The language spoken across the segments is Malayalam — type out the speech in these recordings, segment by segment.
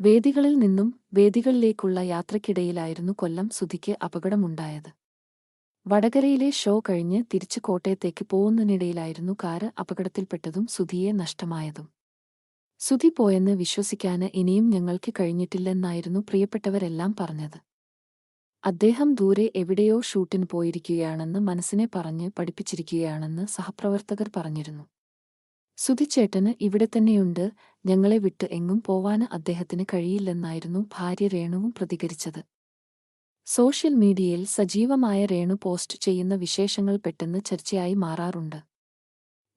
വേദികളിൽ നിന്നും വേദികളിലേക്കുള്ള യാത്രയ്ക്കിടയിലായിരുന്നു കൊല്ലം സുധിക്ക് അപകടമുണ്ടായത്. വടകരയിലെ ഷോ കഴിഞ്ഞ് തിരിച്ചു കോട്ടയത്തേക്ക് പോകുന്നതിനിടയിലായിരുന്നു കാറ് അപകടത്തിൽപ്പെട്ടതും സുധിയെ നഷ്ടമായതും. സുധി പോയെന്ന് വിശ്വസിക്കാന് ഇനിയും ഞങ്ങൾക്ക് കഴിഞ്ഞിട്ടില്ലെന്നായിരുന്നു പ്രിയപ്പെട്ടവരെല്ലാം പറഞ്ഞത്. അദ്ദേഹം ദൂരെ എവിടെയോ ഷൂട്ടിന് പോയിരിക്കുകയാണെന്ന് മനസ്സിനെ പറഞ്ഞ് പഠിപ്പിച്ചിരിക്കുകയാണെന്ന് സഹപ്രവർത്തകർ പറഞ്ഞിരുന്നു. സുധിച്ചേട്ടന് ഇവിടെ തന്നെയുണ്ട് ഞങ്ങളെ വിട്ട് എങ്ങും പോവാന് അദ്ദേഹത്തിന് കഴിയില്ലെന്നായിരുന്നു ഭാര്യ രേണുവും പ്രതികരിച്ചത്. സോഷ്യൽ മീഡിയയിൽ സജീവമായ രേണു പോസ്റ്റ് ചെയ്യുന്ന വിശേഷങ്ങൾ പെട്ടെന്ന് ചർച്ചയായി മാറാറുണ്ട്.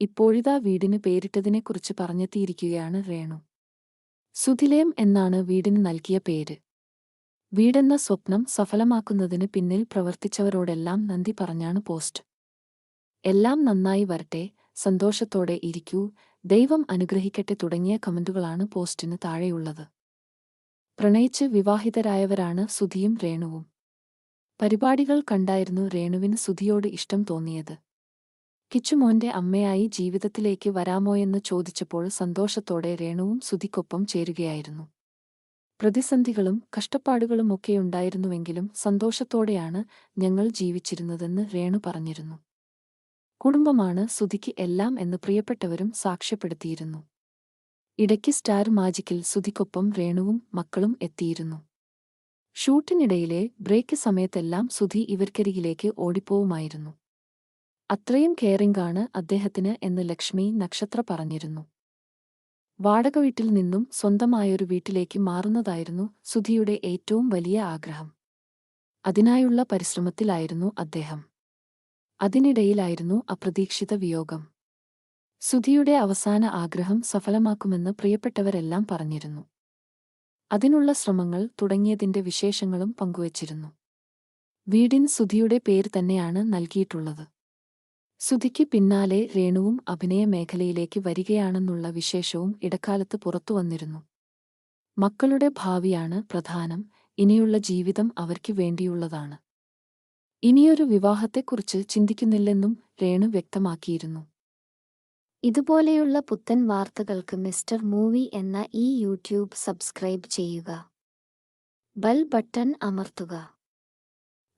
ഇപ്പോഴിതാ വീടിന് പേരിട്ടതിനെക്കുറിച്ച് പറഞ്ഞെത്തിയിരിക്കുകയാണ് രേണു. സുധിലയം എന്നാണ് വീടിന് നൽകിയ പേര്. വീടെന്ന സ്വപ്നം സഫലമാക്കുന്നതിന് പിന്നിൽ പ്രവർത്തിച്ചവരോടെല്ലാം നന്ദി പറഞ്ഞാണ് പോസ്റ്റ്. എല്ലാം നന്നായി വരട്ടെ സന്തോഷത്തോടെ ഇരിക്കൂ ദൈവം അനുഗ്രഹിക്കട്ടെ തുടങ്ങിയ കമന്റുകളാണ് പോസ്റ്റിന് താഴെയുള്ളത്. പ്രണയിച്ച് വിവാഹിതരായവരാണ് സുധിയും രേണുവും. പരിപാടികൾ കണ്ടായിരുന്നു രേണുവിന് സുധിയോട് ഇഷ്ടം തോന്നിയത്. കിച്ചുമോന്റെ അമ്മയായി ജീവിതത്തിലേക്ക് വരാമോയെന്ന് ചോദിച്ചപ്പോൾ സന്തോഷത്തോടെ രേണുവും സുധിക്കൊപ്പം ചേരുകയായിരുന്നു. പ്രതിസന്ധികളും കഷ്ടപ്പാടുകളുമൊക്കെയുണ്ടായിരുന്നുവെങ്കിലും സന്തോഷത്തോടെയാണ് ഞങ്ങൾ ജീവിച്ചിരുന്നതെന്ന് രേണു പറഞ്ഞിരുന്നു. കുടുംബമാണ് സുധിക്ക് എല്ലാം എന്ന് പ്രിയപ്പെട്ടവരും സാക്ഷ്യപ്പെടുത്തിയിരുന്നു. ഇടയ്ക്ക് സ്റ്റാർ മാജിക്കിൽ സുധിക്കൊപ്പം രേണുവും മക്കളും എത്തിയിരുന്നു. ഷൂട്ടിനിടയിലെ ബ്രേക്ക് സമയത്തെല്ലാം സുധി ഇവർക്കരികിലേക്ക് ഓടിപ്പോവുമായിരുന്നു. അത്രയും കെയറിംഗാണ് അദ്ദേഹത്തിന് എന്ന് ലക്ഷ്മി നക്ഷത്ര പറഞ്ഞിരുന്നു. വാടക വീട്ടിൽ നിന്നും സ്വന്തമായൊരു വീട്ടിലേക്ക് മാറുന്നതായിരുന്നു സുധിയുടെ ഏറ്റവും വലിയ ആഗ്രഹം. അതിനായുള്ള പരിശ്രമത്തിലായിരുന്നു അദ്ദേഹം. അതിനിടയിലായിരുന്നു അപ്രതീക്ഷിത വിയോഗം. സുധിയുടെ അവസാന ആഗ്രഹം സഫലമാക്കുമെന്ന് പ്രിയപ്പെട്ടവരെല്ലാം പറഞ്ഞിരുന്നു. അതിനുള്ള ശ്രമങ്ങൾ തുടങ്ങിയതിന്റെ വിശേഷങ്ങളും പങ്കുവച്ചിരുന്നു. വീടിൻ സുധിയുടെ പേര് തന്നെയാണ് നൽകിയിട്ടുള്ളത്. സുധിക്ക് പിന്നാലെ രേണുവും അഭിനയ മേഖലയിലേക്ക് വരികയാണെന്നുള്ള വിശേഷവും ഇടക്കാലത്ത് പുറത്തുവന്നിരുന്നു മക്കളുടെ ഭാവിയാണ് പ്രധാനം ഇനിയുള്ള ജീവിതം അവർക്ക് വേണ്ടിയുള്ളതാണ്. ഇനിയൊരു വിവാഹത്തെക്കുറിച്ച് ചിന്തിക്കുന്നില്ലെന്നും രേണു വ്യക്തമാക്കിയിരുന്നു. ഇതുപോലെയുള്ള പുത്തൻ വാർത്തകൾക്ക് മിസ്റ്റർ മൂവി എന്ന ഈ യൂട്യൂബ് സബ്സ്ക്രൈബ് ചെയ്യുക. ബൽ ബട്ടൺ അമർത്തുക.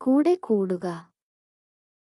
കൂടെ കൂടുക.